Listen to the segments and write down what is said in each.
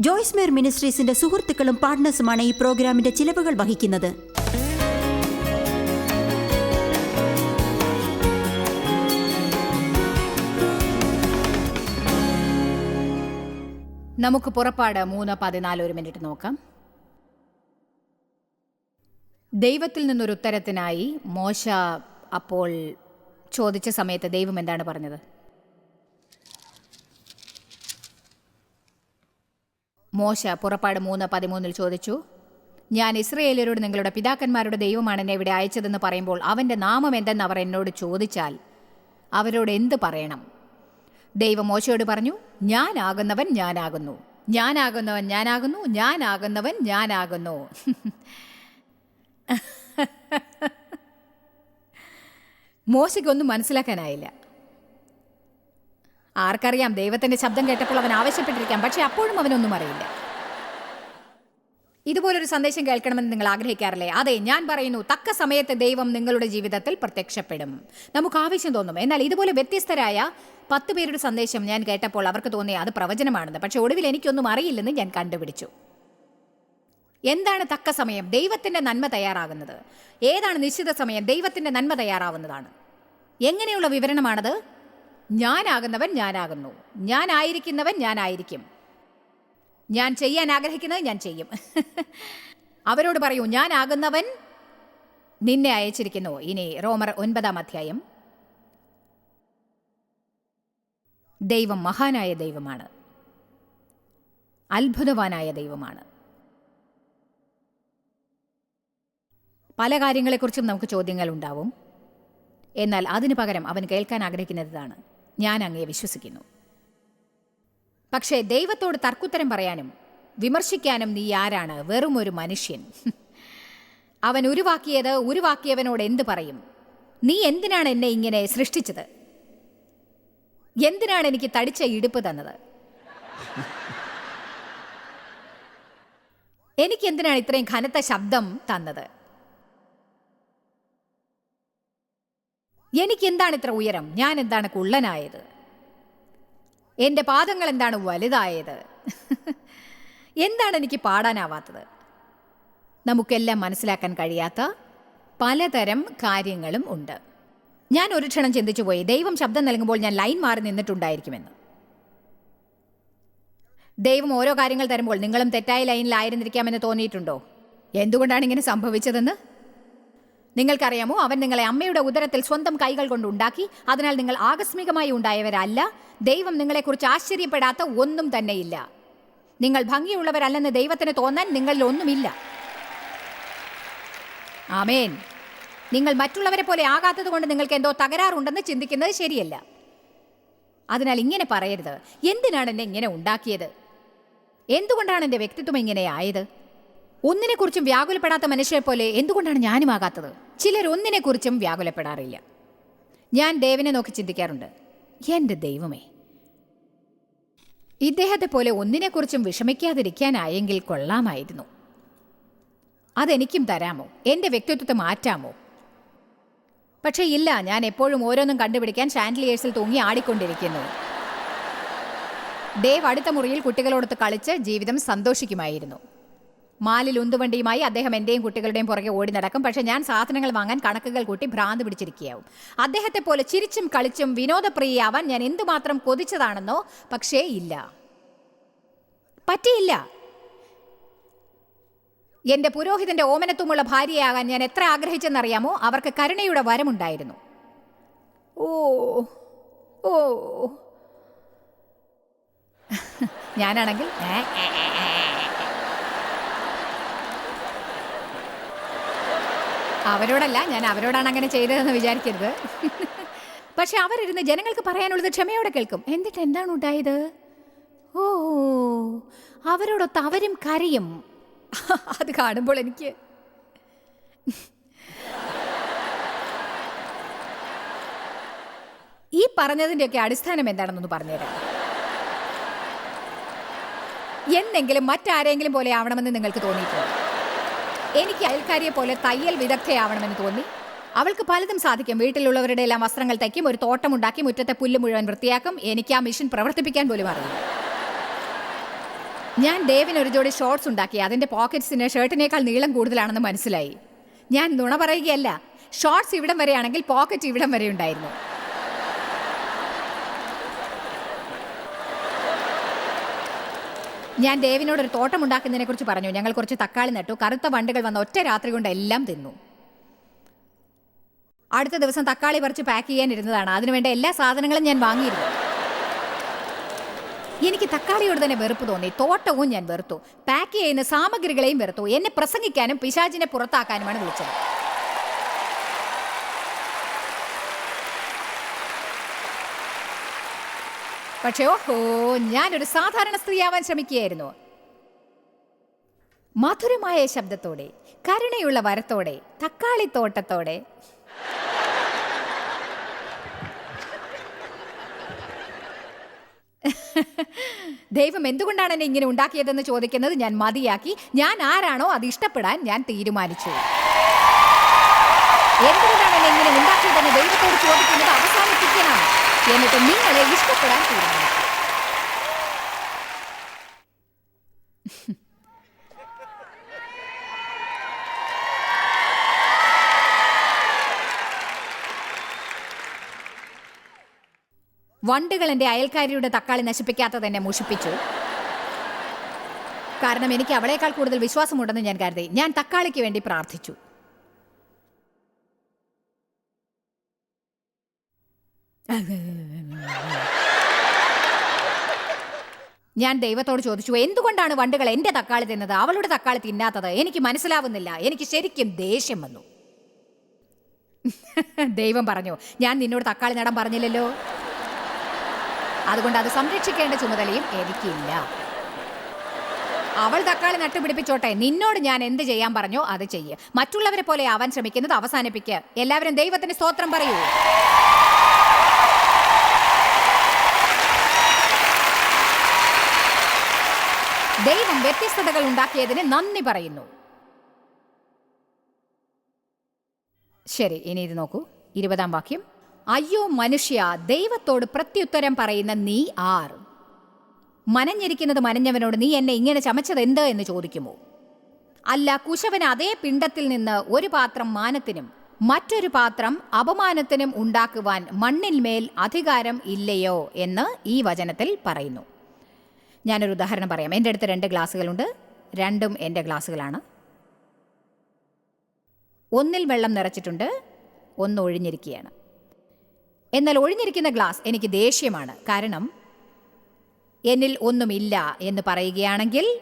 ജോയ്സ് മേർ മിനിസ്ട്രീസിന്റെ സുഹൃത്തുക്കളും പാർട്ട്നേഴ്സുമാണ് ഈ പ്രോഗ്രാമിന്റെ ചിലവുകൾ വഹിക്കുന്നത്. നമുക്ക് പുറപ്പാട് മൂന്ന് പതിനാല് ഒരു മിനിറ്റ് നോക്കാം. ദൈവത്തിൽ നിന്നൊരു ഉത്തരത്തിനായി മോശ അപ്പോൾ ചോദിച്ച സമയത്ത് ദൈവം എന്താണ് പറഞ്ഞത്? മോശ പുറപ്പാട് മൂന്ന് പതിമൂന്നിൽ ചോദിച്ചു ഞാൻ ഇസ്രയേലരോട് നിങ്ങളുടെ പിതാക്കന്മാരുടെ ദൈവമാണ് എന്നെ ഇവിടെ അയച്ചതെന്ന് പറയുമ്പോൾ അവന്റെ നാമം എന്തെന്ന് അവർ എന്നോട് ചോദിച്ചാൽ അവരോട് എന്ത് പറയണം? ദൈവം മോശയോട് പറഞ്ഞു ഞാനാകുന്നവൻ ഞാനാകുന്നു ഞാനാകുന്നവൻ ഞാനാകുന്നു ഞാനാകുന്നവൻ ഞാനാകുന്നു. മോശയ്ക്കൊന്നും മനസ്സിലാക്കാനായില്ല. ആർക്കറിയാം? ദൈവത്തിന്റെ ശബ്ദം കേട്ടപ്പോൾ അവൻ ആവശ്യപ്പെട്ടിരിക്കാം. പക്ഷെ അപ്പോഴും അവനൊന്നും അറിയില്ല. ഇതുപോലൊരു സന്ദേശം കേൾക്കണമെന്ന് നിങ്ങൾ ആഗ്രഹിക്കാറില്ലേ? അതെ ഞാൻ പറയുന്നു തക്ക സമയത്ത് ദൈവം നിങ്ങളുടെ ജീവിതത്തിൽ പ്രത്യക്ഷപ്പെടും. നമുക്ക് ആവശ്യം തോന്നും. എന്നാൽ ഇതുപോലെ വ്യത്യസ്തരായ പത്ത് പേരുടെ സന്ദേശം ഞാൻ കേട്ടപ്പോൾ അവർക്ക് തോന്നി അത് പ്രവചനമാണെന്ന്. പക്ഷെ ഒടുവിൽ എനിക്കൊന്നും അറിയില്ലെന്ന് ഞാൻ കണ്ടുപിടിച്ചു. എന്താണ് തക്ക സമയം? ദൈവത്തിന്റെ നന്മ തയ്യാറാകുന്നത്. ഏതാണ് നിശ്ചിത സമയം? ദൈവത്തിന്റെ നന്മ തയ്യാറാവുന്നതാണ്. എങ്ങനെയുള്ള വിവരണമാണത്? ഞാനാകുന്നവൻ ഞാനാകുന്നു. ഞാനായിരിക്കുന്നവൻ ഞാനായിരിക്കും. ഞാൻ ചെയ്യാൻ ആഗ്രഹിക്കുന്നത് ഞാൻ ചെയ്യും. അവരോട് പറയൂ ഞാനാകുന്നവൻ നിന്നെ അയച്ചിരിക്കുന്നു. ഇനി റോമർ ഒൻപതാം അധ്യായം. ദൈവം മഹാനായ ദൈവമാണ്. അത്ഭുതവാനായ ദൈവമാണ്. പല കാര്യങ്ങളെക്കുറിച്ചും നമുക്ക് ചോദ്യങ്ങൾ ഉണ്ടാവും എന്നാൽ അതിനു പകരം അവൻ കേൾക്കാൻ ആഗ്രഹിക്കുന്നത് ഇതാണ് ഞാൻ അങ്ങയെ വിശ്വസിക്കുന്നു. പക്ഷേ ദൈവത്തോട് തർക്കുത്തരം പറയാനും വിമർശിക്കാനും നീ ആരാണ്? വെറും ഒരു മനുഷ്യൻ. അവൻ ഉരുവാക്കിയത് ഉരുവാക്കിയവനോട് എന്ത് പറയും? നീ എന്തിനാണ് എന്നെ ഇങ്ങനെ സൃഷ്ടിച്ചത്? എന്തിനാണ് എനിക്ക് തടിച്ച ഇടുപ്പ് തന്നത്? എനിക്ക് എന്തിനാണ് ഇത്രയും ഘനത്ത ശബ്ദം തന്നത്? എനിക്ക് എന്താണ് ഇത്ര ഉയരം? ഞാൻ എന്താണ് കുള്ളനായത്? എന്റെ പാദങ്ങൾ എന്താണ് വലുതായത്? എന്താണ് എനിക്ക് പാടാനാവാത്തത്? നമുക്കെല്ലാം മനസ്സിലാക്കാൻ കഴിയാത്ത പലതരം കാര്യങ്ങളും ഉണ്ട്. ഞാൻ ഒരു ക്ഷണം ചിന്തിച്ചു പോയി. ദൈവം ശബ്ദം നൽകുമ്പോൾ ഞാൻ ലൈൻ മാറി നിന്നിട്ടുണ്ടായിരിക്കുമെന്ന്. ദൈവം ഓരോ കാര്യങ്ങൾ തരുമ്പോൾ നിങ്ങളും തെറ്റായ ലൈനിലായിരുന്നിരിക്കാമെന്ന് തോന്നിയിട്ടുണ്ടോ? എന്തുകൊണ്ടാണ് ഇങ്ങനെ സംഭവിച്ചതെന്ന്? നിങ്ങൾക്കറിയാമോ അവൻ നിങ്ങളെ അമ്മയുടെ ഉദരത്തിൽ സ്വന്തം കൈകൾ കൊണ്ട് ഉണ്ടാക്കി അതിനാൽ നിങ്ങൾ ആകസ്മികമായി ഉണ്ടായവരല്ല. ദൈവം നിങ്ങളെക്കുറിച്ച് ആശ്ചര്യപ്പെടാത്ത ഒന്നും തന്നെയില്ല. നിങ്ങൾ ഭംഗിയുള്ളവരല്ലെന്ന് ദൈവത്തിന് തോന്നാൻ നിങ്ങളിൽ ഒന്നുമില്ല. ആമേൻ. നിങ്ങൾ മറ്റുള്ളവരെ പോലെ ആകാത്തത് കൊണ്ട് നിങ്ങൾക്ക് എന്തോ തകരാറുണ്ടെന്ന് ചിന്തിക്കുന്നത് ശരിയല്ല. അതിനാൽ ഇങ്ങനെ പറയരുത്. എന്തിനാണ് എന്നെ ഇങ്ങനെ ഉണ്ടാക്കിയത്? എന്തുകൊണ്ടാണ് എന്റെ വ്യക്തിത്വം ഇങ്ങനെ ആയത്? ഒന്നിനെക്കുറിച്ചും വ്യാകുലപ്പെടാത്ത മനുഷ്യരെ പോലെ എന്തുകൊണ്ടാണ് ഞാനും ആകാത്തത് ചിലർ ഒന്നിനെക്കുറിച്ചും വ്യാകുലപ്പെടാറില്ല. ഞാൻ ദേവനെ നോക്കി ചിന്തിക്കാറുണ്ട്. എന്റെ ദൈവമേ. ഇദ്ദേഹത്തെ പോലെ ഒന്നിനെക്കുറിച്ചും വിഷമിക്കാതിരിക്കാനായെങ്കിൽ കൊള്ളാമായിരുന്നു. അതെനിക്കും തരാമോ? എന്റെ വ്യക്തിത്വത്തെ മാറ്റാമോ? പക്ഷേ ഇല്ല ഞാൻ എപ്പോഴും ഓരോന്നും കണ്ടുപിടിക്കാൻ ഷാൻഡ്ലിയേഴ്സിൽ തൂങ്ങി ആടിക്കൊണ്ടിരിക്കുന്നു. ദേവ് അടുത്ത മുറിയിൽ കുട്ടികളോടൊത്ത് കളിച്ച് ജീവിതം സന്തോഷിക്കുമായിരുന്നു. മാലിൽ ഉന്തുവണ്ടിയുമായി അദ്ദേഹം എന്റെയും കുട്ടികളുടെയും പുറകെ ഓടി നടക്കും. പക്ഷേ ഞാൻ സാധനങ്ങൾ വാങ്ങാൻ കണക്കുകൾ കൂട്ടി ഭ്രാന്ത് പിടിച്ചിരിക്കുകയാവും. അദ്ദേഹത്തെ പോലെ ചിരിച്ചും കളിച്ചും വിനോദപ്രിയയാവാൻ ഞാൻ എന്തുമാത്രം കൊതിച്ചതാണെന്നോ പക്ഷേ ഇല്ല. പറ്റിയില്ല. എന്റെ പുരോഹിതന്റെ ഓമനത്വമുള്ള ഭാര്യയാകാൻ ഞാൻ എത്ര ആഗ്രഹിച്ചെന്നറിയാമോ? അവർക്ക് കരുണയുടെ വരമുണ്ടായിരുന്നു. ഓ ഓ. ഞാനാണെങ്കിൽ അവരോടല്ല ഞാൻ അവരോടാണ് അങ്ങനെ ചെയ്തതെന്ന് വിചാരിക്കരുത്. പക്ഷെ അവരിരുന്ന് ജനങ്ങൾക്ക് പറയാനുള്ളത് ക്ഷമയോടെ കേൾക്കും. എന്നിട്ട് എന്താണ് ഉണ്ടായത്? ഓ അവരോടൊത്ത് അവരും കരയും. അത് കാണുമ്പോൾ എനിക്ക് ഈ പറഞ്ഞതിന്റെയൊക്കെ അടിസ്ഥാനം എന്താണെന്നൊന്ന് പറഞ്ഞുതരാം. എന്നെങ്കിലും മറ്റാരെങ്കിലും പോലെ ആവണമെന്ന് നിങ്ങൾക്ക് തോന്നിയിട്ടുണ്ട്? എനിക്ക് അയൽക്കാരിയെ പോലെ തയ്യൽ വിദഗ്ധയാവണമെന്ന് തോന്നി. അവൾക്ക് പലതും സാധിക്കും. വീട്ടിലുള്ളവരുടെ എല്ലാം വസ്ത്രങ്ങൾ തയ്ക്കും ഒരു തോട്ടമുണ്ടാക്കി മുറ്റത്തെ പുല്ല് മുഴുവൻ വൃത്തിയാക്കും. എനിക്ക് ആ മെഷീൻ പ്രവർത്തിപ്പിക്കാൻ പോലും അറിയാം ഞാൻ ഡേവിന് ഒരു ജോഡി ഷോർട്സ് ഉണ്ടാക്കി. അതിന്റെ പോക്കറ്റ്സിന് ഷർട്ടിനേക്കാൾ നീളം കൂടുതലാണെന്ന് മനസ്സിലായി. ഞാൻ നുണ പറയുകയല്ല. ഷോർട്സ് ഇവിടം വരെയാണെങ്കിൽ പോക്കറ്റ് ഇവിടം വരെ ഉണ്ടായിരുന്നു. ഞാൻ ദേവിനോട് ഒരു തോട്ടം ഉണ്ടാക്കുന്നതിനെ കുറിച്ച് പറഞ്ഞു. ഞങ്ങൾ കുറച്ച് തക്കാളി നട്ടു. കറുത്ത വണ്ടുകൾ വന്ന ഒറ്റ രാത്രി കൊണ്ട് എല്ലാം തിന്നു. അടുത്ത ദിവസം തക്കാളി പറിച്ച് പാക്ക് ചെയ്യാൻ ഇരുന്നതാണ്. അതിനുവേണ്ട എല്ലാ സാധനങ്ങളും ഞാൻ വാങ്ങിയിരുന്നു. എനിക്ക് തക്കാളിയോട് തന്നെ വെറുപ്പ് തോന്നി. തോട്ടവും ഞാൻ വെറുത്തു. പാക്ക് ചെയ്യുന്ന സാമഗ്രികളെയും വെറുത്തു. എന്നെ പ്രസംഗിക്കാനും പിശാചിനെ പുറത്താക്കാനുമാണ് വിളിച്ചത്. പക്ഷേ ഓഹോ ഞാനൊരു സാധാരണ സ്ത്രീയാവാൻ ശ്രമിക്കുകയായിരുന്നു. മധുരമായ ശബ്ദത്തോടെ കരുണയുള്ള വരത്തോടെ തക്കാളിത്തോട്ടത്തോടെ. ദൈവം എന്തുകൊണ്ടാണ് എന്നെ ഇങ്ങനെ ഉണ്ടാക്കിയതെന്ന് ചോദിക്കുന്നത് ഞാൻ മതിയാക്കി. ഞാൻ ആരാണോ അത് ഇഷ്ടപ്പെടാൻ ഞാൻ തീരുമാനിച്ചു. എന്തുകൊണ്ടാണ് എന്നെ ഇങ്ങനെ ഉണ്ടാക്കിയതെന്ന് ദൈവത്തോട് ചോദിക്കുന്നത് അവസാനിപ്പിക്കണം. എന്നിട്ട് നിങ്ങളെ ഇഷ്ടപ്പെടാൻ തീരുമാനിച്ചു വണ്ടുകൾ എന്റെ അയൽക്കാരിയുടെ തക്കാളി നശിപ്പിക്കാത്തത് എന്നെ മുഷിപ്പിച്ചു കാരണം എനിക്ക് അവളേക്കാൾ കൂടുതൽ വിശ്വാസമുണ്ടെന്ന് ഞാൻ കരുതി. ഞാൻ തക്കാളിക്ക് വേണ്ടി പ്രാർത്ഥിച്ചു. ഞാൻ ദൈവത്തോട് ചോദിച്ചു എന്തുകൊണ്ടാണ് വണ്ടുകൾ എന്റെ തക്കാളി തിന്നത്? അവളുടെ തക്കാളി തിന്നാത്തത്? എനിക്ക് മനസ്സിലാവുന്നില്ല. എനിക്ക് ശരിക്കും ദേഷ്യം വന്നു. ദൈവം പറഞ്ഞു ഞാൻ നിന്നോട് തക്കാളി നടാൻ പറഞ്ഞില്ലല്ലോ. അതുകൊണ്ട് അത് സംരക്ഷിക്കേണ്ട ചുമതലയും എനിക്കില്ല. അവൾ തക്കാളി നട്ടുപിടിപ്പിച്ചോട്ടെ. നിന്നോട് ഞാൻ എന്ത് ചെയ്യാൻ പറഞ്ഞോ അത് ചെയ്യ്. മറ്റുള്ളവരെ പോലെ അവൻ ശ്രമിക്കുന്നത് അവസാനിപ്പിക്കുക എല്ലാവരും ദൈവത്തിന് സ്തോത്രം പറയൂ. ദൈവം വ്യത്യസ്തതകൾ ഉണ്ടാക്കിയതിന് നന്ദി പറയുന്നു. ശരി ഇനി ഇത് നോക്കൂ. ഇരുപതാം വാക്യം. അയ്യോ മനുഷ്യ ദൈവത്തോട് പ്രത്യുത്തരം പറയുന്ന നീ ആർ? മനഞ്ഞിരിക്കുന്നത് മനഞ്ഞവനോട് നീ എന്നെ ഇങ്ങനെ ചമച്ചത് എന്ത് എന്ന് ചോദിക്കുമോ? അല്ല കുശവൻ അതേ പിണ്ടത്തിൽ നിന്ന് ഒരു പാത്രം മാനത്തിനും മറ്റൊരു പാത്രം അപമാനത്തിനും ഉണ്ടാക്കുവാൻ മണ്ണിന്മേൽ അധികാരം ഇല്ലയോ എന്ന് ഈ വചനത്തിൽ പറയുന്നു. ഞാനൊരു ഉദാഹരണം പറയാം. എന്റെ അടുത്ത് രണ്ട് ഗ്ലാസ്സുകളുണ്ട്. രണ്ടും എന്റെ ഗ്ലാസ്സുകളാണ്. ഒന്നിൽ വെള്ളം നിറച്ചിട്ടുണ്ട്. ഒന്ന് ഒഴിഞ്ഞിരിക്കുകയാണ്. എന്നാൽ ഒഴിഞ്ഞിരിക്കുന്ന ഗ്ലാസ് എനിക്ക് ദേഷ്യമാണ്. കാരണം എന്നിൽ ഒന്നുമില്ല എന്ന് പറയുകയാണെങ്കിൽ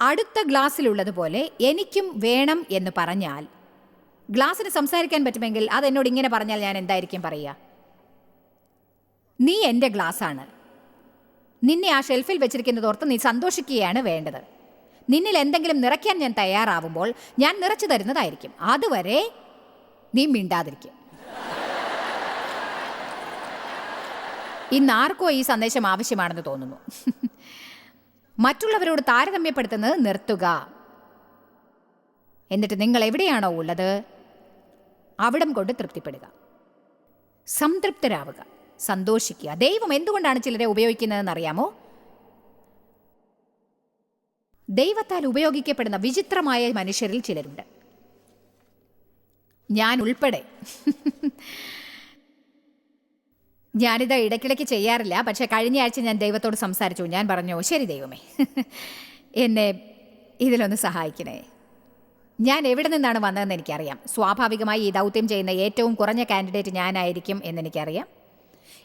അടുത്ത ഗ്ലാസ്സിലുള്ളതുപോലെ എനിക്കും വേണം എന്ന് പറഞ്ഞാൽ ഗ്ലാസ്സിന് സംസാരിക്കാൻ പറ്റുമെങ്കിൽ അതെന്നോട് ഇങ്ങനെ പറഞ്ഞാൽ ഞാൻ എന്തായിരിക്കും പറയുക? നീ എന്റെ ഗ്ലാസ്സാണ്. നിന്നെ ആ ഷെൽഫിൽ വെച്ചിരിക്കുന്നത് ഓർത്ത് നീ സന്തോഷിക്കുകയാണ് വേണ്ടത്. നിന്നിൽ എന്തെങ്കിലും നിറയ്ക്കാൻ ഞാൻ തയ്യാറാവുമ്പോൾ ഞാൻ നിറച്ചു തരുന്നതായിരിക്കും. അതുവരെ നീ മിണ്ടാതിരിക്കും. ഇന്ന് ആർക്കോ ഈ സന്ദേശം ആവശ്യമാണെന്ന് തോന്നുന്നു. മറ്റുള്ളവരോട് താരതമ്യപ്പെടുത്തുന്നത് നിർത്തുക. എന്നിട്ട് നിങ്ങൾ എവിടെയാണോ ഉള്ളത്? അവിടം കൊണ്ട് തൃപ്തിപ്പെടുക. സംതൃപ്തരാവുക. സന്തോഷിക്കുക. ദൈവം എന്തുകൊണ്ടാണ് ചിലരെ ഉപയോഗിക്കുന്നതെന്ന് അറിയാമോ ദൈവത്താൽ ഉപയോഗിക്കപ്പെടുന്ന വിചിത്രമായ മനുഷ്യരിൽ ചിലരുണ്ട്. ഞാൻ ഉൾപ്പെടെ. ഞാനിത് ഇടയ്ക്കിടയ്ക്ക് ചെയ്യാറില്ല. പക്ഷേ കഴിഞ്ഞ ആഴ്ച ഞാൻ ദൈവത്തോട് സംസാരിച്ചു. ഞാൻ പറഞ്ഞു ശരി ദൈവമേ. എന്നെ ഇതിലൊന്ന് സഹായിക്കണേ. ഞാൻ എവിടെ നിന്നാണ് വന്നതെന്ന് എനിക്കറിയാം. സ്വാഭാവികമായി ഈ ദൗത്യം ചെയ്യുന്ന ഏറ്റവും കുറഞ്ഞ കാൻഡിഡേറ്റ് ഞാനായിരിക്കും എന്നെനിക്കറിയാം.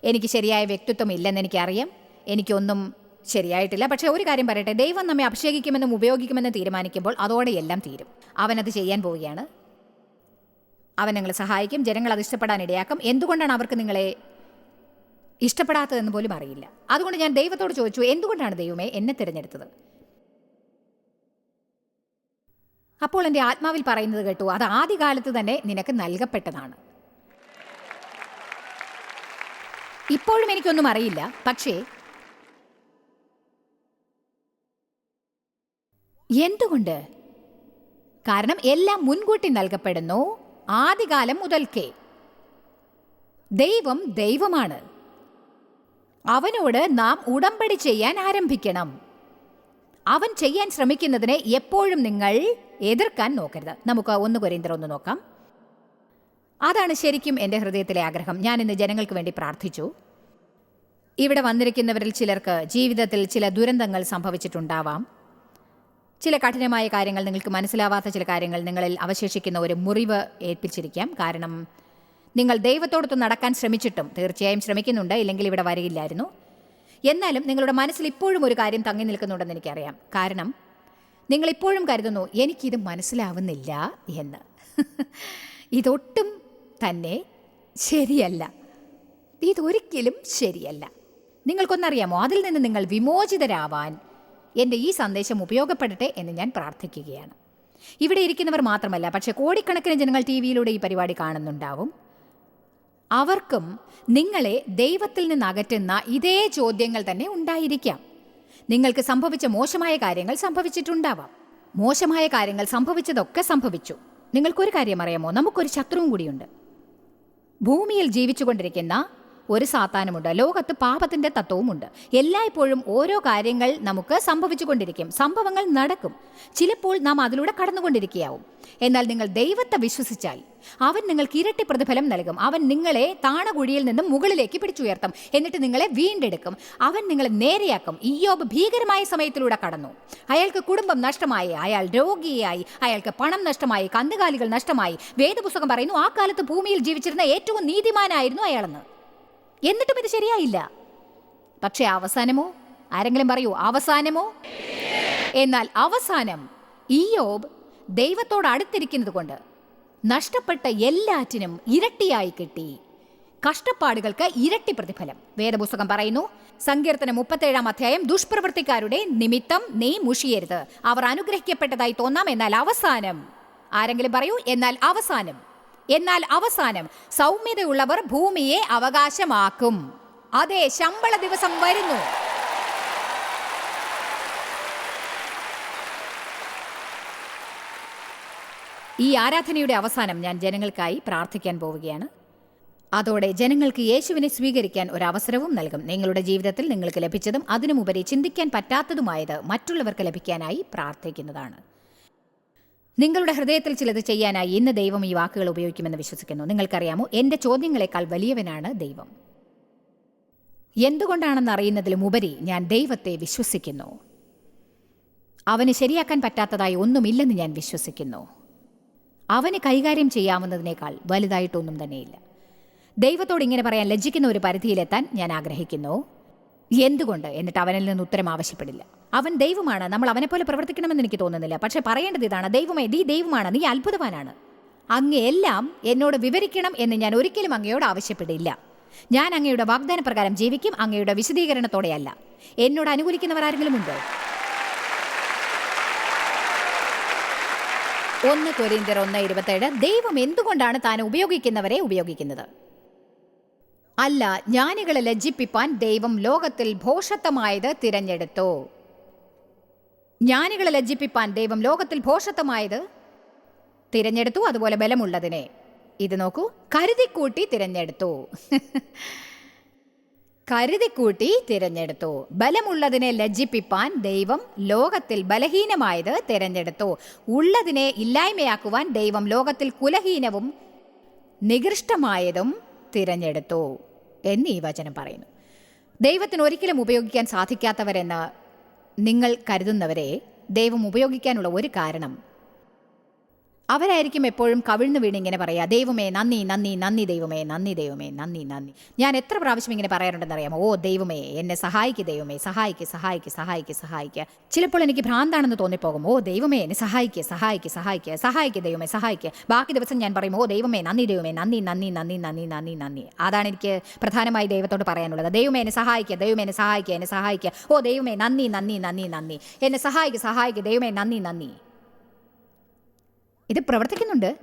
എനിക്ക് ശരിയായ വ്യക്തിത്വം ഇല്ലെന്ന് എനിക്കറിയാം. എനിക്കൊന്നും ശരിയായിട്ടില്ല. പക്ഷേ ഒരു കാര്യം പറയട്ടെ. ദൈവം നമ്മെ അഭിഷേകിക്കുമെന്നും ഉപയോഗിക്കുമെന്നും തീരുമാനിക്കുമ്പോൾ അതോടെ എല്ലാം തീരും. അവനത് ചെയ്യാൻ പോവുകയാണ്. അവൻ നിങ്ങളെ സഹായിക്കും. ജനങ്ങൾ അത് ഇഷ്ടപ്പെടാൻ ഇടയാക്കും. എന്തുകൊണ്ടാണ് അവർക്ക് നിങ്ങളെ ഇഷ്ടപ്പെടാത്തതെന്ന് പോലും അറിയില്ല. അതുകൊണ്ട് ഞാൻ ദൈവത്തോട് ചോദിച്ചു എന്തുകൊണ്ടാണ് ദൈവമേ എന്നെ തിരഞ്ഞെടുത്തത്? അപ്പോൾ എന്റെ ആത്മാവിൽ പറയുന്നത് കേട്ടു അത് ആദ്യകാലത്ത് തന്നെ നിനക്ക് നൽകപ്പെട്ടതാണ്. ഇപ്പോഴും എനിക്കൊന്നും അറിയില്ല. പക്ഷേ എന്തുകൊണ്ട്? കാരണം എല്ലാം മുൻകൂട്ടി നൽകപ്പെടുന്നു ആദ്യകാലം മുതൽക്കേ. ദൈവം ദൈവമാണ്. അവനോട് നാം ഉടമ്പടി ചെയ്യാൻ ആരംഭിക്കണം. അവൻ ചെയ്യാൻ ശ്രമിക്കുന്നതിനെ എപ്പോഴും നിങ്ങൾ എതിർക്കാൻ നോക്കരുത്. നമുക്ക് ഒന്ന് കുരേന്ദ്ര ഒന്ന് നോക്കാം. അതാണ് ശരിക്കും എന്റെ ഹൃദയത്തിലെ ആഗ്രഹം. ഞാൻ ഇന്ന് ജനങ്ങൾക്ക് വേണ്ടി പ്രാർത്ഥിച്ചു. ഇവിടെ വന്നിരിക്കുന്നവരിൽ ചിലർക്ക് ജീവിതത്തിൽ ചില ദുരന്തങ്ങൾ സംഭവിച്ചിട്ടുണ്ടാവാം. ചില കഠിനമായ കാര്യങ്ങൾ നിങ്ങൾക്ക് മനസ്സിലാവാത്ത ചില കാര്യങ്ങൾ നിങ്ങളിൽ അവശേഷിക്കുന്ന ഒരു മുറിവ് ഏൽപ്പിച്ചിരിക്കാം. കാരണം നിങ്ങൾ ദൈവത്തോടൊത്ത് നടക്കാൻ ശ്രമിച്ചിട്ടും തീർച്ചയായും ശ്രമിക്കുന്നുണ്ട് ഇല്ലെങ്കിൽ ഇവിടെ വരികയില്ലായിരുന്നു. എന്നാലും നിങ്ങളുടെ മനസ്സിൽ ഇപ്പോഴും ഒരു കാര്യം തങ്ങി നിൽക്കുന്നുണ്ടെന്ന് എനിക്കറിയാം. കാരണം നിങ്ങളിപ്പോഴും കരുതുന്നു എനിക്കിത് മനസ്സിലാവുന്നില്ല എന്ന്. ഇതൊട്ടും തന്നെ ശരിയല്ല. ഇതൊരിക്കലും ശരിയല്ല. നിങ്ങൾക്കൊന്നറിയാമോ? അതിൽ നിന്ന് നിങ്ങൾ വിമോചിതരാവാൻ എന്റെ ഈ സന്ദേശം ഉപയോഗപ്പെടട്ടെ എന്ന് ഞാൻ പ്രാർത്ഥിക്കുകയാണ്. ഇവിടെ ഇരിക്കുന്നവർ മാത്രമല്ല പക്ഷേ കോടിക്കണക്കിന് ജനങ്ങൾ ടി വിയിലൂടെ ഈ പരിപാടി കാണുന്നുണ്ടാവും. അവർക്കും നിങ്ങളെ ദൈവത്തിൽ നിന്ന് അകറ്റുന്ന ഇതേ ചോദ്യങ്ങൾ തന്നെ ഉണ്ടായിരിക്കാം. നിങ്ങൾക്ക് സംഭവിച്ച മോശമായ കാര്യങ്ങൾ സംഭവിച്ചിട്ടുണ്ടാവാം. മോശമായ കാര്യങ്ങൾ സംഭവിച്ചതൊക്കെ സംഭവിച്ചു. നിങ്ങൾക്കൊരു കാര്യം അറിയാമോ? നമുക്കൊരു ശത്രുവും കൂടിയുണ്ട്. ഭൂമിയിൽ ജീവിച്ചുകൊണ്ടിരിക്കുന്ന ഒരു സാത്താനുമുണ്ട്. ലോകത്ത് പാപത്തിന്റെ തത്വവുമുണ്ട്. എല്ലായ്പ്പോഴും ഓരോ കാര്യങ്ങൾ നമുക്ക് സംഭവിച്ചുകൊണ്ടിരിക്കും. സംഭവങ്ങൾ നടക്കും. ചിലപ്പോൾ നാം അതിലൂടെ കടന്നുകൊണ്ടിരിക്കുകയാവും. എന്നാൽ നിങ്ങൾ ദൈവത്തെ വിശ്വസിച്ചാൽ അവൻ നിങ്ങൾക്ക് ഇരട്ടി പ്രതിഫലം നൽകും. അവൻ നിങ്ങളെ താണകുഴിയിൽ നിന്നും മുകളിലേക്ക് പിടിച്ചുയർത്തും. എന്നിട്ട് നിങ്ങളെ വീണ്ടെടുക്കും. അവൻ നിങ്ങളെ നേരെയാക്കും. യോബ് ഭീകരമായ സമയത്തിലൂടെ കടന്നു. അയാൾക്ക് കുടുംബം നഷ്ടമായി. അയാൾ രോഗിയായി. അയാൾക്ക് പണം നഷ്ടമായി. കന്നുകാലികൾ നഷ്ടമായി. വേദപുസ്തകം പറയുന്നു ആ കാലത്ത് ഭൂമിയിൽ ജീവിച്ചിരുന്ന ഏറ്റവും നീതിമാനായിരുന്നു അയാളെന്ന്. എന്നിട്ടും ഇത് ശരിയായില്ല. പക്ഷേ അവസാനമോ? ആരെങ്കിലും പറയൂ അവസാനമോ? എന്നാൽ അവസാനം ഇയോബ് ദൈവത്തോട് അടുത്തിരിക്കുന്നത് കൊണ്ട് നഷ്ടപ്പെട്ട എല്ലാറ്റിനും ഇരട്ടിയായി കിട്ടി. കഷ്ടപ്പാടുകൾക്ക് ഇരട്ടി പ്രതിഫലം. വേദപുസ്തകം പറയുന്നു സങ്കീർത്തനം മുപ്പത്തേഴാം അധ്യായം ദുഷ്പ്രവൃത്തിക്കാരുടെ നിമിത്തം നീ മുഷിയരുത്. അവർ അനുഗ്രഹിക്കപ്പെട്ടതായി തോന്നാം എന്നാൽ അവസാനം. ആരെങ്കിലും പറയൂ എന്നാൽ അവസാനം. എന്നാൽ അവസാനം സൗമ്യതയുള്ളവർ ഭൂമിയെ അവകാശമാക്കും. അതെ ശമ്പള ദിവസം വരുന്നു. ഈ ആരാധനയുടെ അവസാനം ഞാൻ ജനങ്ങൾക്കായി പ്രാർത്ഥിക്കാൻ പോവുകയാണ്. അതോടെ ജനങ്ങൾക്ക് യേശുവിനെ സ്വീകരിക്കാൻ ഒരു അവസരവും നൽകും. നിങ്ങളുടെ ജീവിതത്തിൽ നിങ്ങൾക്ക് ലഭിച്ചതും അതിനുമുപരി ചിന്തിക്കാൻ പറ്റാത്തതുമായത് മറ്റുള്ളവർക്ക് ലഭിക്കാനായി പ്രാർത്ഥിക്കുന്നതാണ്. നിങ്ങളുടെ ഹൃദയത്തിൽ ചിലത് ചെയ്യാനായി ഇന്ന് ദൈവം ഈ വാക്കുകൾ ഉപയോഗിക്കുമെന്ന് വിശ്വസിക്കുന്നു. നിങ്ങൾക്കറിയാമോ? എന്റെ ചോദ്യങ്ങളെക്കാൾ വലിയവനാണ് ദൈവം. എന്തുകൊണ്ടാണെന്ന് അറിയുന്നതിലും ഉപരി ഞാൻ ദൈവത്തെ വിശ്വസിക്കുന്നു. അവന് ശരിയാക്കാൻ പറ്റാത്തതായി ഒന്നുമില്ലെന്ന് ഞാൻ വിശ്വസിക്കുന്നു. അവന് കൈകാര്യം ചെയ്യാവുന്നതിനേക്കാൾ വലുതായിട്ടൊന്നും തന്നെയില്ല. ദൈവത്തോട് ഇങ്ങനെ പറയാൻ ലജ്ജിക്കുന്ന ഒരു പരിധിയിലെത്താൻ ഞാൻ ആഗ്രഹിക്കുന്നു. എന്തുകൊണ്ട്? എന്നിട്ട് അവനിൽ നിന്ന് ഉത്തരം ആവശ്യപ്പെടില്ല. അവൻ ദൈവമാണ്. നമ്മൾ അവനെ പോലെ പ്രവർത്തിക്കണമെന്ന് എനിക്ക് തോന്നുന്നില്ല. പക്ഷേ പറയേണ്ടത് ഇതാണ്. ദൈവമേ നീ ദൈവമാണ്. നീ അത്ഭുതവാനാണ്. അങ്ങ് എല്ലാം എന്നോട് വിവരിക്കണം എന്ന് ഞാൻ ഒരിക്കലും അങ്ങയോട് ആവശ്യപ്പെടില്ല. ഞാൻ അങ്ങയുടെ വാഗ്ദാന പ്രകാരം ജീവിക്കും അങ്ങയുടെ വിശദീകരണത്തോടെയല്ല. എന്നോട് അനുകൂലിക്കുന്നവർ ആരെങ്കിലും ഉണ്ടോ? ഒന്ന് കൊരിന്തർ ഒന്ന് ഇരുപത്തേഴ്. ദൈവം എന്തുകൊണ്ടാണ് താൻ ഉപയോഗിക്കുന്നവരെ ഉപയോഗിക്കുന്നത്? അല്ല ജ്ഞാനികളെ ലജ്ജിപ്പിപ്പാൻ ദൈവം ലോകത്തിൽ ഭോഷത്വമായത് തിരഞ്ഞെടുത്തു. ജ്ഞാനികളെ ലജ്ജിപ്പിപ്പാൻ ദൈവം ലോകത്തിൽ ഭോഷത്വമായത് തിരഞ്ഞെടുത്തു അതുപോലെ ബലമുള്ളതിനെ. ഇത് നോക്കൂ കരുതിക്കൂട്ടി തിരഞ്ഞെടുത്തു. കരുതിക്കൂട്ടി തിരഞ്ഞെടുത്തു. ബലമുള്ളതിനെ ലജ്ജിപ്പിപ്പാൻ ദൈവം ലോകത്തിൽ ബലഹീനമായത് തിരഞ്ഞെടുത്തു. ഉള്ളതിനെ ഇല്ലായ്മയാക്കുവാൻ ദൈവം ലോകത്തിൽ കുലഹീനവും നികൃഷ്ടമായതും തിരഞ്ഞെടുത്തു എന്ന് ഈ വചനം പറയുന്നു. ദൈവത്തിന് ഒരിക്കലും ഉപയോഗിക്കാൻ സാധിക്കാത്തവരെന്ന് നിങ്ങൾ കരുതുന്നവരെ ദൈവം ഉപയോഗിക്കാനുള്ള ഒരു കാരണം അവരായിരിക്കും എപ്പോഴും കവിഴ്ന്നു വീണ് ഇങ്ങനെ പറയാ ദൈവമേ നന്ദി നന്ദി നന്ദി ദൈവമേ നന്ദി ദൈവമേ നന്ദി നന്ദി. ഞാൻ എത്ര പ്രാവശ്യം ഇങ്ങനെ പറയാറുണ്ടെന്ന് അറിയാമോ? ഓ ദൈവമേ എന്നെ സഹായിക്ക് ദൈവമേ സഹായിക്ക് സഹായിക്ക് സഹായിക്ക് സഹായിക്കുക ചിലപ്പോൾ എനിക്ക് ഭ്രാന്താണെന്ന് തോന്നിപ്പോകും. ഓ ദൈവമേ എന്നെ സഹായിക്ക് സഹായിക്ക് സഹായിക്കുക സഹായിക്ക് ദൈവമേ സഹായിക്കുക ബാക്കി ദിവസം ഞാൻ പറയും ഓ ദൈവമേ നന്ദി ദൈവമേ നന്ദി നന്ദി നന്ദി നന്ദി നന്ദി നന്ദി. അതാണ് എനിക്ക് പ്രധാനമായി ദൈവത്തോട് പറയാനുള്ളത്. ദൈവമേ എന്നെ സഹായിക്കുക ദൈവമേ എന്നെ സഹായിക്കുക എന്നെ സഹായിക്കുക ഓ ദൈവമേ നന്ദി നന്ദി നന്ദി നന്ദി. എന്നെ സഹായിക്ക് സഹായിക്ക് ദൈവമേ നന്ദി നന്ദി. ഇത് പ്രവർത്തിക്കുന്നുണ്ട്.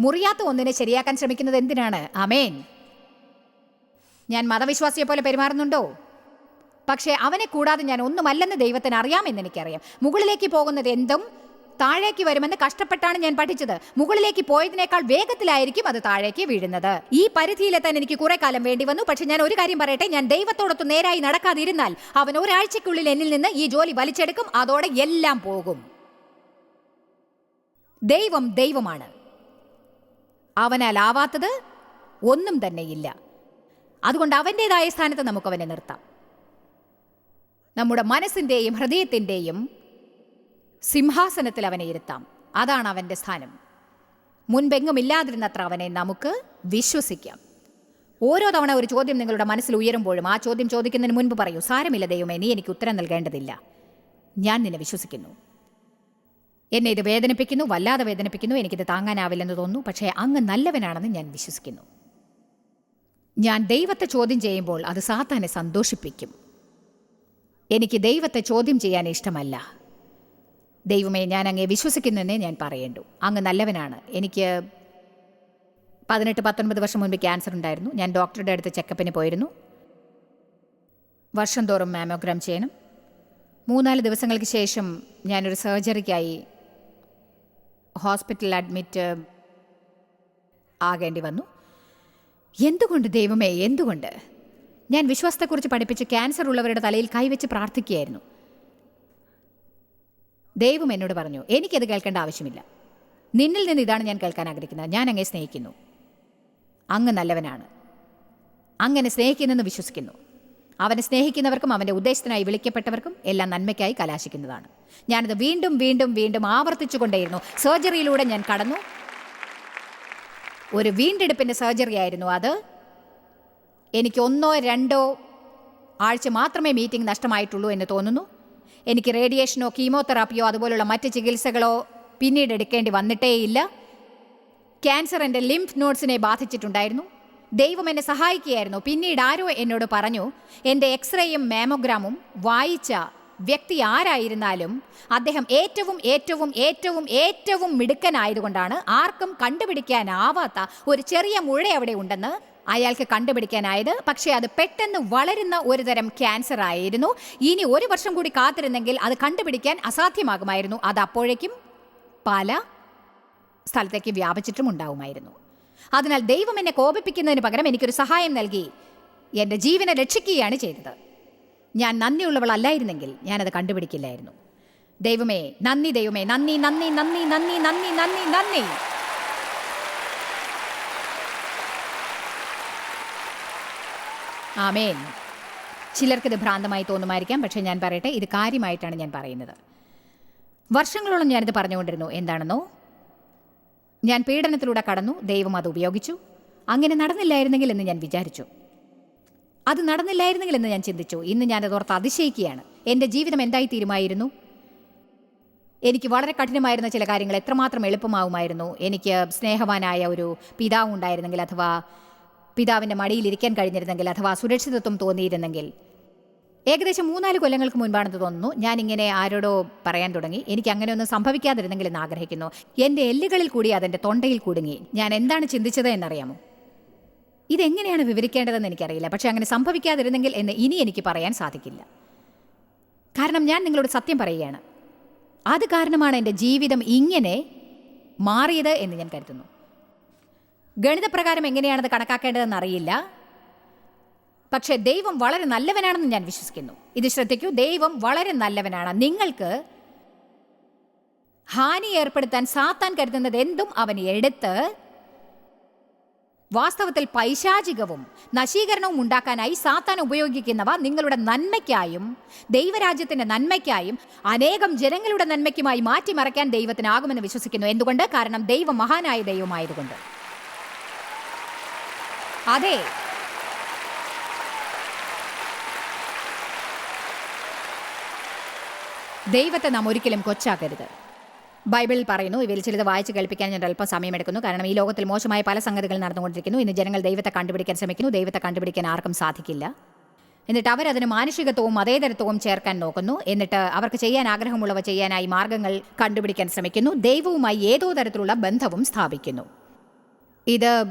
മുറിയാത്ത ഒന്നിനെ ശരിയാക്കാൻ ശ്രമിക്കുന്നത് എന്തിനാണ്? അമേൻ ഞാൻ മതവിശ്വാസിയെ പോലെ പെരുമാറുന്നുണ്ടോ? പക്ഷേ അവനെ കൂടാതെ ഞാൻ ഒന്നുമല്ലെന്ന് ദൈവത്തിന് അറിയാമെന്ന് എനിക്കറിയാം. മുകളിലേക്ക് പോകുന്നത് എന്തും താഴേക്ക് വരുമെന്ന് കഷ്ടപ്പെട്ടാണ് ഞാൻ പഠിച്ചത്. മുകളിലേക്ക് പോയതിനേക്കാൾ വേഗത്തിലായിരിക്കും അത് താഴേക്ക് വീഴുന്നത്. ഈ പരിധിയിലെത്താൻ എനിക്ക് കുറെ കാലം വേണ്ടി വന്നു. പക്ഷെ ഞാൻ ഒരു കാര്യം പറയട്ടെ? ഞാൻ ദൈവത്തോടൊത്ത് നേരായി നടക്കാതിരുന്നാൽ അവൻ ഒരാഴ്ചക്കുള്ളിൽ എന്നിൽ നിന്ന് ഈ ജോലി വലിച്ചെടുക്കും. അതോടെ എല്ലാം പോകും. ദൈവം ദൈവമാണ്. അവനാൽ ആവാത്തത് ഒന്നും തന്നെയില്ല. അതുകൊണ്ട് അവന്റെതായ സ്ഥാനത്ത് നമുക്കവനെ നിർത്താം. നമ്മുടെ മനസ്സിന്റെയും ഹൃദയത്തിന്റെയും സിംഹാസനത്തിൽ അവനെ ഇരുത്താം. അതാണ് അവന്റെ സ്ഥാനം. മുൻപെങ്ങും ഇല്ലാതിരുന്നത്ര അവനെ നമുക്ക് വിശ്വസിക്കാം. ഓരോ തവണ ഒരു ചോദ്യം നിങ്ങളുടെ മനസ്സിൽ ഉയരുമ്പോഴും ആ ചോദ്യം ചോദിക്കുന്നതിന് മുൻപ് പറയൂ സാരമില്ല ദൈവമേ നീ എനിക്ക് ഉത്തരം നൽകേണ്ടതില്ല. ഞാൻ നിന്നെ വിശ്വസിക്കുന്നു. എന്നെ ഇത് വേദനിപ്പിക്കുന്നു വല്ലാതെ വേദനിപ്പിക്കുന്നു എനിക്കിത് താങ്ങാനാവില്ലെന്ന് തോന്നുന്നു. പക്ഷേ അങ്ങ് നല്ലവനാണെന്ന് ഞാൻ വിശ്വസിക്കുന്നു. ഞാൻ ദൈവത്തെ ചോദ്യം ചെയ്യുമ്പോൾ അത് സാത്താനെ സന്തോഷിപ്പിക്കും. എനിക്ക് ദൈവത്തെ ചോദ്യം ചെയ്യാൻ ഇഷ്ടമല്ല. ദൈവമേ ഞാൻ അങ്ങേ വിശ്വസിക്കുന്നെന്നേ ഞാൻ പറയേണ്ടു. അങ്ങ് നല്ലവനാണ്. എനിക്ക് പതിനെട്ട് പത്തൊൻപത് വർഷം മുൻപ് ക്യാൻസർ ഉണ്ടായിരുന്നു. ഞാൻ ഡോക്ടറുടെ അടുത്ത് ചെക്കപ്പിന് പോയിരുന്നു. വർഷം തോറും മാമോഗ്രാം ചെയ്യണം. മൂന്നാൽ ദിവസങ്ങൾക്ക് ശേഷം ഞാനൊരു സർജറിക്കായി ഹോസ്പിറ്റലിൽ അഡ്മിറ്റ് ആകേണ്ടി വന്നു. എന്തുകൊണ്ട് ദൈവമേ എന്തുകൊണ്ട്? ഞാൻ വിശ്വാസത്തെക്കുറിച്ച് പഠിപ്പിച്ച് ക്യാൻസർ ഉള്ളവരുടെ തലയിൽ കൈവച്ച് പ്രാർത്ഥിക്കുകയായിരുന്നു. ദൈവം എന്നോട് പറഞ്ഞു എനിക്കത് കേൾക്കേണ്ട ആവശ്യമില്ല. നിന്നിൽ നിന്ന് ഇതാണ് ഞാൻ കേൾക്കാൻ ആഗ്രഹിക്കുന്നത്. ഞാൻ അങ്ങേ സ്നേഹിക്കുന്നു. അങ്ങ് നല്ലവനാണ്. അങ്ങനെ സ്നേഹിക്കുന്നെന്ന് വിശ്വസിക്കുന്നു. അവനെ സ്നേഹിക്കുന്നവർക്കും അവന്റെ ഉദ്ദേശത്തിനായി വിളിക്കപ്പെട്ടവർക്കും എല്ലാം നന്മയ്ക്കായി കലാശിക്കുന്നതാണ്. ഞാനത് വീണ്ടും വീണ്ടും വീണ്ടും ആവർത്തിച്ചുകൊണ്ടേയിരുന്നു. സർജറിയിലൂടെ ഞാൻ കടന്നു. ഒരു വീണ്ടെടുപ്പിന്റെ സർജറി ആയിരുന്നു അത്. എനിക്ക് ഒന്നോ രണ്ടോ ആഴ്ച മാത്രമേ മീറ്റിംഗ് നഷ്ടമായിട്ടുള്ളൂ എന്ന് തോന്നുന്നു. എനിക്ക് റേഡിയേഷനോ കീമോതെറാപ്പിയോ അതുപോലുള്ള മറ്റ് ചികിത്സകളോ പിന്നീട് എടുക്കേണ്ടി വന്നിട്ടേയില്ല. ക്യാൻസർ എന്റെ ലിംഫ് നോട്ട്സിനെ ബാധിച്ചിട്ടുണ്ടായിരുന്നു. ദൈവം എന്നെ സഹായിക്കുകയായിരുന്നു. പിന്നീട് ആരോ എന്നോട് പറഞ്ഞു എന്റെ എക്സ്റേയും മാമോഗ്രാമും വായിച്ച വ്യക്തി ആരായിരുന്നാലും അദ്ദേഹം ഏറ്റവും ഏറ്റവും ഏറ്റവും ഏറ്റവും മിടുക്കനായതുകൊണ്ടാണ് ആർക്കും കണ്ടുപിടിക്കാനാവാത്ത ഒരു ചെറിയ മുഴ അവിടെ ഉണ്ടെന്ന് അയാൾക്ക് കണ്ടുപിടിക്കാനായത്. പക്ഷേ അത് പെട്ടെന്ന് വളരുന്ന ഒരു തരം ക്യാൻസർ ആയിരുന്നു. ഇനി ഒരു വർഷം കൂടി കാത്തിരുന്നെങ്കിൽ അത് കണ്ടുപിടിക്കാൻ അസാധ്യമാകുമായിരുന്നു. അത് അപ്പോഴേക്കും പല സ്ഥലത്തേക്ക് വ്യാപിച്ചിട്ടും ഉണ്ടാവുമായിരുന്നു. അതിനാൽ ദൈവം എന്നെ കോപിപ്പിക്കുന്നതിന് പകരം എനിക്കൊരു സഹായം നൽകി. എന്റെ ജീവനെ രക്ഷിക്കുകയാണ് ചെയ്തത്. ഞാൻ നന്ദിയുള്ളവളല്ലായിരുന്നെങ്കിൽ ഞാനത് കണ്ടുപിടിക്കില്ലായിരുന്നു. ദൈവമേ നന്ദി ദൈവമേ നന്ദി നന്ദി നന്ദി നന്ദി നന്ദി നന്ദി നന്ദി. ആമേൻ. ചിലർക്കിത് ഭ്രാന്തമായി തോന്നുമായിരിക്കാം പക്ഷേ ഞാൻ പറയട്ടെ ഇത് കാര്യമായിട്ടാണ് ഞാൻ പറയുന്നത്. വർഷങ്ങളോളം ഞാനിത് പറഞ്ഞുകൊണ്ടിരുന്നു എന്താണെന്നോ? ഞാൻ പീഡനത്തിലൂടെ കടന്നു ദൈവം അത് ഉപയോഗിച്ചു. അങ്ങനെ നടന്നില്ലായിരുന്നെങ്കിൽ എന്ന് ഞാൻ വിചാരിച്ചു. അത് നടന്നില്ലായിരുന്നെങ്കിൽ എന്ന് ഞാൻ ചിന്തിച്ചു. ഇന്ന് ഞാൻ ഓർത്ത് അതിശയിക്കുകയാണ്. എന്റെ ജീവിതം എന്തായി തീരുമായിരുന്നു? എനിക്ക് വളരെ കഠിനമായിരുന്ന ചില കാര്യങ്ങൾ എത്രമാത്രം എളുപ്പമാവുമായിരുന്നു? എനിക്ക് സ്നേഹവാനായ ഒരു പിതാവ് ഉണ്ടായിരുന്നെങ്കിൽ അഥവാ പിതാവിന്റെ മടിയിൽ ഇരിക്കാൻ കഴിഞ്ഞിരുന്നെങ്കിൽ അഥവാ സുരക്ഷിതത്വം തോന്നിയിരുന്നെങ്കിൽ. ഏകദേശം മൂന്നാൽ കൊല്ലങ്ങൾക്ക് മുൻപാണെന്ന് തോന്നുന്നു. ഞാൻ ഇങ്ങനെ ആരോടോ പറയാൻ തുടങ്ങി. എനിക്ക് അങ്ങനെ ഒന്നും സംഭവിക്കാതിരുന്നെങ്കിൽ എന്ന് ആഗ്രഹിക്കുന്നു. എന്റെ എല്ലുകളിൽ കൂടി അതെന്റെ തൊണ്ടയിൽ കുടുങ്ങി. ഞാൻ എന്താണ് ചിന്തിച്ചത് എന്നറിയാമോ? ഇതെങ്ങനെയാണ് വിവരിക്കേണ്ടതെന്ന് എനിക്കറിയില്ല. പക്ഷേ അങ്ങനെ സംഭവിക്കാതിരുന്നെങ്കിൽ എന്ന് ഇനി എനിക്ക് പറയാൻ സാധിക്കില്ല. കാരണം ഞാൻ നിങ്ങളോട് സത്യം പറയുകയാണ്. അത് കാരണമാണ് എന്റെ ജീവിതം ഇങ്ങനെ മാറിയത് എന്ന് ഞാൻ കരുതുന്നു. ഗണിതപ്രകാരം എങ്ങനെയാണത് കണക്കാക്കേണ്ടതെന്ന് അറിയില്ല. പക്ഷേ ദൈവം വളരെ നല്ലവനാണെന്ന് ഞാൻ വിശ്വസിക്കുന്നു. ഇത് ശ്രദ്ധിക്കൂ ദൈവം വളരെ നല്ലവനാണ്. നിങ്ങൾക്ക് ഹാനി ഏർപ്പെടുത്താൻ സാത്താൻ കരുതുന്നത് എന്തും അവൻ എടുത്ത് വാസ്തവത്തിൽ പൈശാചികവും നശീകരണവും ഉണ്ടാക്കാനായി സാത്താൻ ഉപയോഗിക്കുന്നവ നിങ്ങളുടെ നന്മയ്ക്കായും ദൈവരാജ്യത്തിന്റെ നന്മയ്ക്കായും അനേകം ജനങ്ങളുടെ നന്മയ്ക്കുമായി മാറ്റിമറയ്ക്കാൻ ദൈവത്തിനാകുമെന്ന് വിശ്വസിക്കുന്നു. എന്തുകൊണ്ട്? കാരണം ദൈവം മഹാനായ ദൈവമായതുകൊണ്ട്. അതെ. ദൈവത്തെ നാം ഒരിക്കലും കൊച്ചാക്കരുത്. ബൈബിളിൽ പറയുന്നു ഇവയിൽ ചിലത് വായിച്ച് കേൾപ്പിക്കാൻ ഞാൻ അല്പം സമയമെടുക്കുന്നു. കാരണം ഈ ലോകത്തിൽ മോശമായ പല സംഗതികൾ നടന്നുകൊണ്ടിരിക്കുന്നു. ഇന്ന് ജനങ്ങൾ ദൈവത്തെ കണ്ടുപിടിക്കാൻ ശ്രമിക്കുന്നു. ദൈവത്തെ കണ്ടുപിടിക്കാൻ ആർക്കും സാധിക്കില്ല. എന്നിട്ട് അവർ അവരതിന് മാനുഷികത്വവും മതേതരത്വവും ചേർക്കാൻ നോക്കുന്നു. എന്നിട്ട് അവർക്ക് ചെയ്യാൻ ആഗ്രഹമുള്ളവ ചെയ്യാനായി മാർഗങ്ങൾ കണ്ടുപിടിക്കാൻ ശ്രമിക്കുന്നു. ദൈവവുമായി ഏതോ തരത്തിലുള്ള ബന്ധവും സ്ഥാപിക്കുന്നു. ഇത്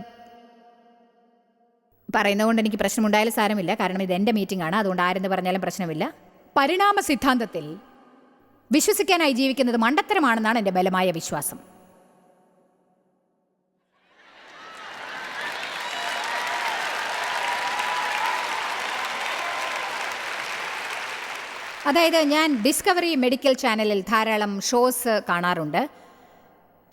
പറയുന്നതുകൊണ്ട് എനിക്ക് പ്രശ്നമുണ്ടായാലും സാരമില്ല. കാരണം ഇത് എന്റെ മീറ്റിംഗ് ആണ്. അതുകൊണ്ട് ആരെന്ന് പറഞ്ഞാലും പ്രശ്നമില്ല. പരിണാമ സിദ്ധാന്തത്തിൽ വിശ്വസിക്കാനായി ജീവിക്കുന്നത് മണ്ടത്തരമാണെന്നാണ് എന്റെ ബലമായ വിശ്വാസം. അതായത് ഞാൻ ഡിസ്കവറി മെഡിക്കൽ ചാനലിൽ ധാരാളം ഷോസ് കാണാറുണ്ട്.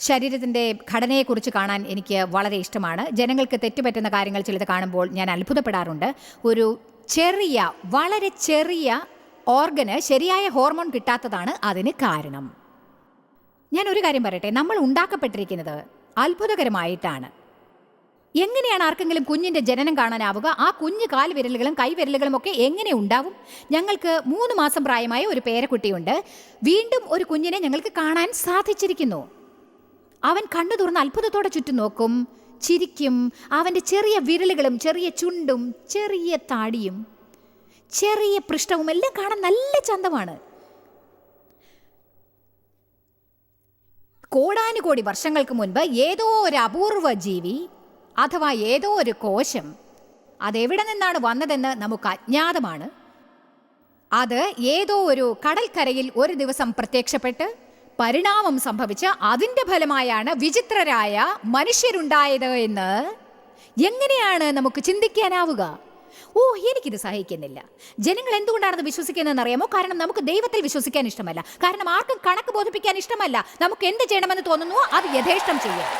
ശരീരത്തിന്റെ ഘടനയെക്കുറിച്ച് കാണാൻ എനിക്ക് വളരെ ഇഷ്ടമാണ്. ജനങ്ങൾക്ക് തെറ്റുപറ്റുന്ന കാര്യങ്ങൾ ചിലത് കാണുമ്പോൾ ഞാൻ അത്ഭുതപ്പെടാറുണ്ട്. ഒരു ചെറിയ വളരെ ചെറിയ ഓർഗന് ശരിയായ ഹോർമോൺ കിട്ടാത്തതാണ് അതിന് കാരണം. ഞാൻ ഒരു കാര്യം പറയട്ടെ നമ്മൾ ഉണ്ടാക്കപ്പെട്ടിരിക്കുന്നത് അത്ഭുതകരമായിട്ടാണ്. എങ്ങനെയാണ് ആർക്കെങ്കിലും കുഞ്ഞിന്റെ ജനനം കാണാനാവുക? ആ കുഞ്ഞ് കാൽവിരലുകളും കൈവിരലുകളും ഒക്കെ എങ്ങനെ ഉണ്ടാവും? ഞങ്ങൾക്ക് മൂന്ന് മാസം പ്രായമായ ഒരു പേരക്കുട്ടിയുണ്ട്. വീണ്ടും ഒരു കുഞ്ഞിനെ ഞങ്ങൾക്ക് കാണാൻ സാധിച്ചിരിക്കുന്നു. അവൻ കണ്ണു തുറന്ന് അത്ഭുതത്തോടെ ചുറ്റും നോക്കും ചിരിക്കും. അവന്റെ ചെറിയ വിരലുകളും ചെറിയ ചുണ്ടും ചെറിയ താടിയും ചെറിയ പൃഷ്ഠവും എല്ലാം കാണാൻ നല്ല ചന്തമാണ്. കോടാനുകോടി വർഷങ്ങൾക്ക് മുൻപ് ഏതോ ഒരു അപൂർവ ജീവി അഥവാ ഏതോ ഒരു കോശം അതെവിടെ നിന്നാണ് വന്നതെന്ന് നമുക്ക് അജ്ഞാതമാണ്. അത് ഏതോ ഒരു കടൽക്കരയിൽ ഒരു ദിവസം പ്രത്യക്ഷപ്പെട്ട് പരിണാമം സംഭവിച്ച അതിന്റെ ഫലമായാണ് വിചിത്രരായ മനുഷ്യരുണ്ടായത് എന്ന് എങ്ങനെയാണ് നമുക്ക് ചിന്തിക്കാനാവുക? ഓ എനിക്കിത് സഹിക്കുന്നില്ല. ജനങ്ങൾ എന്തുകൊണ്ടാണെന്ന് വിശ്വസിക്കുന്നതെന്ന് അറിയാമോ കാരണം നമുക്ക് ദൈവത്തിൽ വിശ്വസിക്കാൻ ഇഷ്ടമല്ല. കാരണം ആർക്കും കണക്ക് ബോധിപ്പിക്കാൻ ഇഷ്ടമല്ല. നമുക്ക് എന്ത് ചെയ്യണമെന്ന് തോന്നുന്നു അത് യഥേഷ്ടം ചെയ്യാം.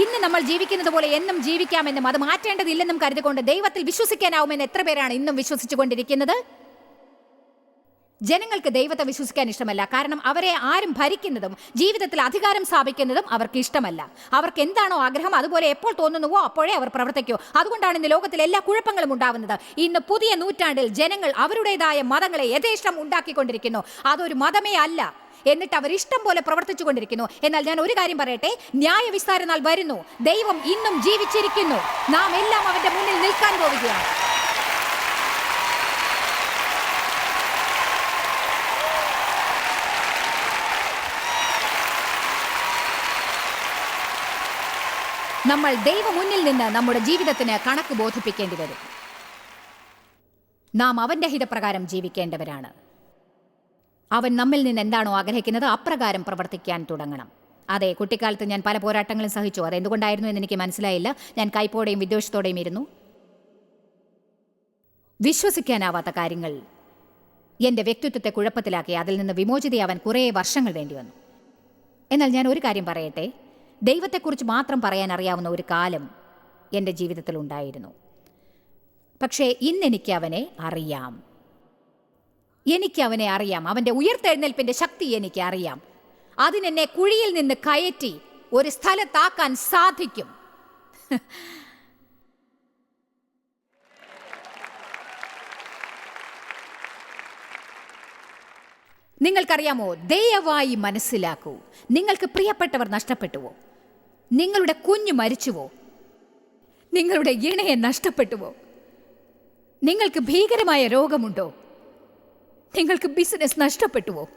ഇന്ന് നമ്മൾ ജീവിക്കുന്നത് പോലെ എന്നും ജീവിക്കാമെന്നും അത് മാറ്റേണ്ടതില്ലെന്നും കരുതിക്കൊണ്ട് ദൈവത്തിൽ വിശ്വസിക്കാനാവുമെന്ന് എത്ര പേരാണ് ഇന്നും വിശ്വസിച്ചു കൊണ്ടിരിക്കുന്നത് ജനങ്ങൾക്ക് ദൈവത്തെ വിശ്വസിക്കാൻ ഇഷ്ടമല്ല. കാരണം അവരെ ആരും ഭരിക്കുന്നതും ജീവിതത്തിൽ അധികാരം സ്ഥാപിക്കുന്നതും അവർക്ക് ഇഷ്ടമല്ല. അവർക്ക് എന്താണോ ആഗ്രഹം അതുപോലെ എപ്പോൾ തോന്നുന്നുവോ അപ്പോഴേ അവർ പ്രവർത്തിക്കൂ. അതുകൊണ്ടാണ് ഇന്ന് ലോകത്തിൽ എല്ലാ കുഴപ്പങ്ങളും ഉണ്ടാവുന്നത്. ഇന്ന് പുതിയ നൂറ്റാണ്ടിൽ ജനങ്ങൾ അവരുടേതായ മതങ്ങളെ യഥേഷ്ടം ഉണ്ടാക്കിക്കൊണ്ടിരിക്കുന്നു. അതൊരു മതമേ അല്ല. എന്നിട്ട് അവർ ഇഷ്ടം പോലെ പ്രവർത്തിച്ചു കൊണ്ടിരിക്കുന്നു എന്നാൽ ഞാൻ ഒരു കാര്യം പറയട്ടെ? ന്യായ വിസ്താരനാൽ വരുന്നു. ദൈവം ഇന്നും ജീവിച്ചിരിക്കുന്നു. നാം എല്ലാം അവന്റെ മുന്നിൽ നിൽക്കാൻ പോവുകയാണ്. നമ്മൾ ദൈവ മുന്നിൽ നിന്ന് നമ്മുടെ ജീവിതത്തിന് കണക്ക് ബോധിപ്പിക്കേണ്ടി വരും. നാം അവന്റെ ഹിതപ്രകാരം ജീവിക്കേണ്ടവരാണ്. അവൻ നമ്മിൽ നിന്ന് എന്താണോ ആഗ്രഹിക്കുന്നത് അപ്രകാരം പ്രവർത്തിക്കാൻ തുടങ്ങണം. അതെ കുട്ടിക്കാലത്ത് ഞാൻ പല പോരാട്ടങ്ങളും സഹിച്ചു. അതെന്തുകൊണ്ടായിരുന്നു എന്ന് എനിക്ക് മനസ്സിലായില്ല. ഞാൻ കൈപ്പോടെയും വിദ്വേഷത്തോടെയും ഇരുന്നു. വിശ്വസിക്കാനാവാത്ത കാര്യങ്ങൾ എന്റെ വ്യക്തിത്വത്തെ കുഴപ്പത്തിലാക്കി അതിൽ നിന്ന് വിമോചിതയാവാൻ കുറേ വർഷങ്ങൾ വേണ്ടി വന്നു എന്നാൽ ഞാൻ ഒരു കാര്യം പറയട്ടെ? ദൈവത്തെക്കുറിച്ച് മാത്രം പറയാൻ അറിയാവുന്ന ഒരു കാലം എന്റെ ജീവിതത്തിൽ ഉണ്ടായിരുന്നു. പക്ഷേ ഇന്നെനിക്ക് അവനെ അറിയാം. എനിക്ക് അവനെ അറിയാം. അവന്റെ ഉയർത്തെഴുന്നേൽപ്പിന്റെ ശക്തി എനിക്ക് അറിയാം. അതിനെന്നെ കുഴിയിൽ നിന്ന് കയറ്റി ഒരു സ്ഥലത്താക്കാൻ സാധിക്കും. നിങ്ങൾക്കറിയാമോ? ദയവായി മനസ്സിലാക്കൂ. നിങ്ങൾക്ക് പ്രിയപ്പെട്ടവർ നഷ്ടപ്പെട്ടുവോ? നിങ്ങളുടെ കുഞ്ഞു മരിച്ചുവോ? നിങ്ങളുടെ ഇണയെ നഷ്ടപ്പെട്ടുവോ? നിങ്ങൾക്ക് ഭീകരമായ രോഗമുണ്ടോ? നിങ്ങൾക്ക് ബിസിനസ് നഷ്ടപ്പെട്ടുവോ?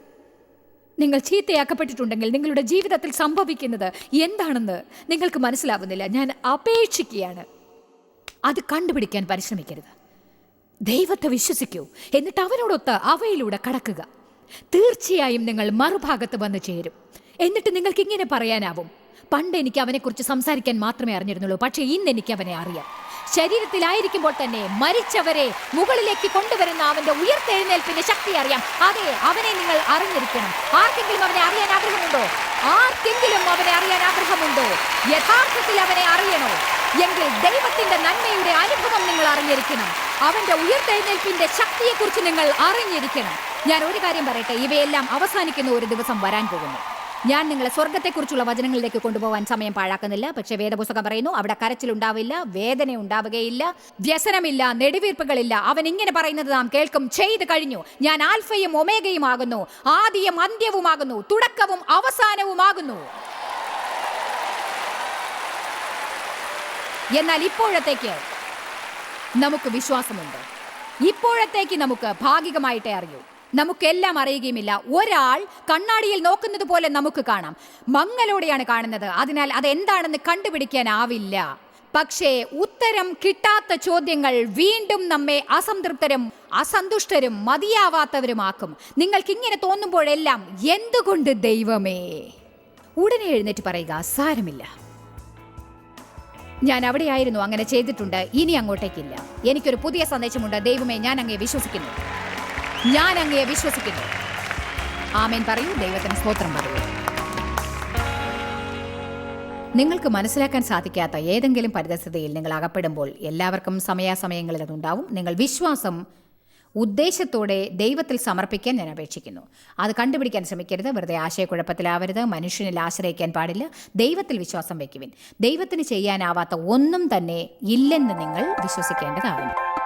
നിങ്ങൾ ചീത്തയാക്കപ്പെട്ടിട്ടുണ്ടെങ്കിൽ നിങ്ങളുടെ ജീവിതത്തിൽ സംഭവിക്കുന്നത് എന്താണെന്ന് നിങ്ങൾക്ക് മനസ്സിലാവുന്നില്ല. ഞാൻ അപേക്ഷിക്കുകയാണ്. അത് കണ്ടുപിടിക്കാൻ പരിശ്രമിക്കരുത്. ദൈവത്തെ വിശ്വസിക്കൂ. എന്നിട്ട് അവനോടൊത്ത് അവയിലൂടെ കടക്കുക. തീർച്ചയായും നിങ്ങൾ മറുഭാഗത്ത് വന്നു ചേരും. എന്നിട്ട് നിങ്ങൾക്ക് ഇങ്ങനെ പറയാനാവും. പണ്ട് എനിക്ക് അവനെക്കുറിച്ച് സംസാരിക്കാൻ മാത്രമേ അറിഞ്ഞിരുന്നുള്ളൂ. പക്ഷെ ഇന്ന് എനിക്ക് അവനെ അറിയാം. ശരീരത്തിലായിരിക്കുമ്പോൾ തന്നെ മരിച്ചവരെ മുകളിലേക്ക് കൊണ്ടുവരുന്ന അവന്റെ ഉയർത്തെഴുന്നേൽപ്പിന്റെ ശക്തി അറിയാം. അതെ അവനെ നിങ്ങൾ അറിഞ്ഞിരിക്കണം. ആർക്കെങ്കിലും അവനെ അറിയാൻ ആഗ്രഹമുണ്ടോ? ആർക്കെങ്കിലും അവനെ അറിയാൻ ആഗ്രഹമുണ്ടോ? യഥാർത്ഥത്തിൽ അവനെ അറിയണോ? എങ്കിൽ ദൈവത്തിന്റെ നന്മയുടെ അനുഭവം നിങ്ങൾ അറിഞ്ഞിരിക്കണം. അവന്റെ ഉയർത്തെഴുന്നേൽപ്പിന്റെ ശക്തിയെക്കുറിച്ച് നിങ്ങൾ അറിഞ്ഞിരിക്കണം. ഞാൻ ഒരു കാര്യം പറയട്ടെ? ഇവയെല്ലാം അവസാനിക്കുന്ന ഒരു ദിവസം വരാൻ പോകുന്നു. ഞാൻ നിങ്ങളെ സ്വർഗത്തെക്കുറിച്ചുള്ള വചനങ്ങളിലേക്ക് കൊണ്ടുപോകാൻ സമയം പാഴാക്കുന്നില്ല. പക്ഷേ വേദപുസ്തകം പറയുന്നു അവിടെ കരച്ചിലുണ്ടാവില്ല വേദന ഉണ്ടാവുകയില്ല വ്യസനമില്ല നെടുവീർപ്പുകളില്ല. അവൻ ഇങ്ങനെ പറയുന്നത് നാം കേൾക്കും. ചെയ്ത് കഴിഞ്ഞു. ഞാൻ ആൽഫയും ഒമേഗയും ആകുന്നു. ആദ്യം അന്ത്യവുമാകുന്നു. തുടക്കവും അവസാനവുമാകുന്നു. എന്നാൽ ഇപ്പോഴത്തേക്ക് നമുക്ക് വിശ്വാസമുണ്ട്. ഇപ്പോഴത്തേക്ക് നമുക്ക് ഭാഗികമായിട്ടേ അറിയൂ. നമുക്കെല്ലാം അറിയുകയുമില്ല. ഒരാൾ കണ്ണാടിയിൽ നോക്കുന്നത് പോലെ നമുക്ക് കാണാം. മങ്ങലോടെയാണ് കാണുന്നത്. അതിനാൽ അത് അതെന്താണെന്ന് കണ്ടുപിടിക്കാനാവില്ല. പക്ഷേ ഉത്തരം കിട്ടാത്ത ചോദ്യങ്ങൾ വീണ്ടും നമ്മെ അസംതൃപ്തരും അസന്തുഷ്ടരും മതിയാവാത്തവരുമാക്കും. നിങ്ങൾക്ക് ഇങ്ങനെ തോന്നുമ്പോഴെല്ലാം എന്തുകൊണ്ട് ദൈവമേ? ഉടനെ എഴുന്നേറ്റ് പറയുക സാരമില്ല. ഞാൻ അവിടെയായിരുന്നു അങ്ങനെ ചെയ്തിട്ടുണ്ട്. ഇനി അങ്ങോട്ടേക്കില്ല. എനിക്കൊരു പുതിയ സന്ദേശമുണ്ട്. ദൈവമേ ഞാൻ അങ്ങേ വിശ്വസിക്കുന്നു. ഞാൻ അങ്ങയെ വിശ്വസിക്കുന്നു. ആമേൻ പറയൂ ദൈവത്തിന് സ്തോത്രം പറയൂ. നിങ്ങൾക്ക് മനസ്സിലാക്കാൻ സാധിക്കാത്ത ഏതെങ്കിലും പരിതസ്ഥിതിയിൽ നിങ്ങൾ അകപ്പെടുമ്പോൾ എല്ലാവർക്കും സമയാസമയങ്ങളിൽ അതുണ്ടാവും. നിങ്ങൾ വിശ്വാസം ഉദ്ദേശത്തോടെ ദൈവത്തിൽ സമർപ്പിക്കാൻ ഞാൻ അപേക്ഷിക്കുന്നു. അത് കണ്ടുപിടിക്കാൻ ശ്രമിക്കരുത് വെറുതെ ആശയക്കുഴപ്പത്തിലാവരുത് മനുഷ്യനിൽ ആശ്രയിക്കാൻ പാടില്ല ദൈവത്തിൽ വിശ്വാസം വയ്ക്കുവിൻ. ദൈവത്തിന് ചെയ്യാനാവാത്ത ഒന്നും തന്നെ ഇല്ലെന്ന് നിങ്ങൾ വിശ്വസിക്കേണ്ടതാകും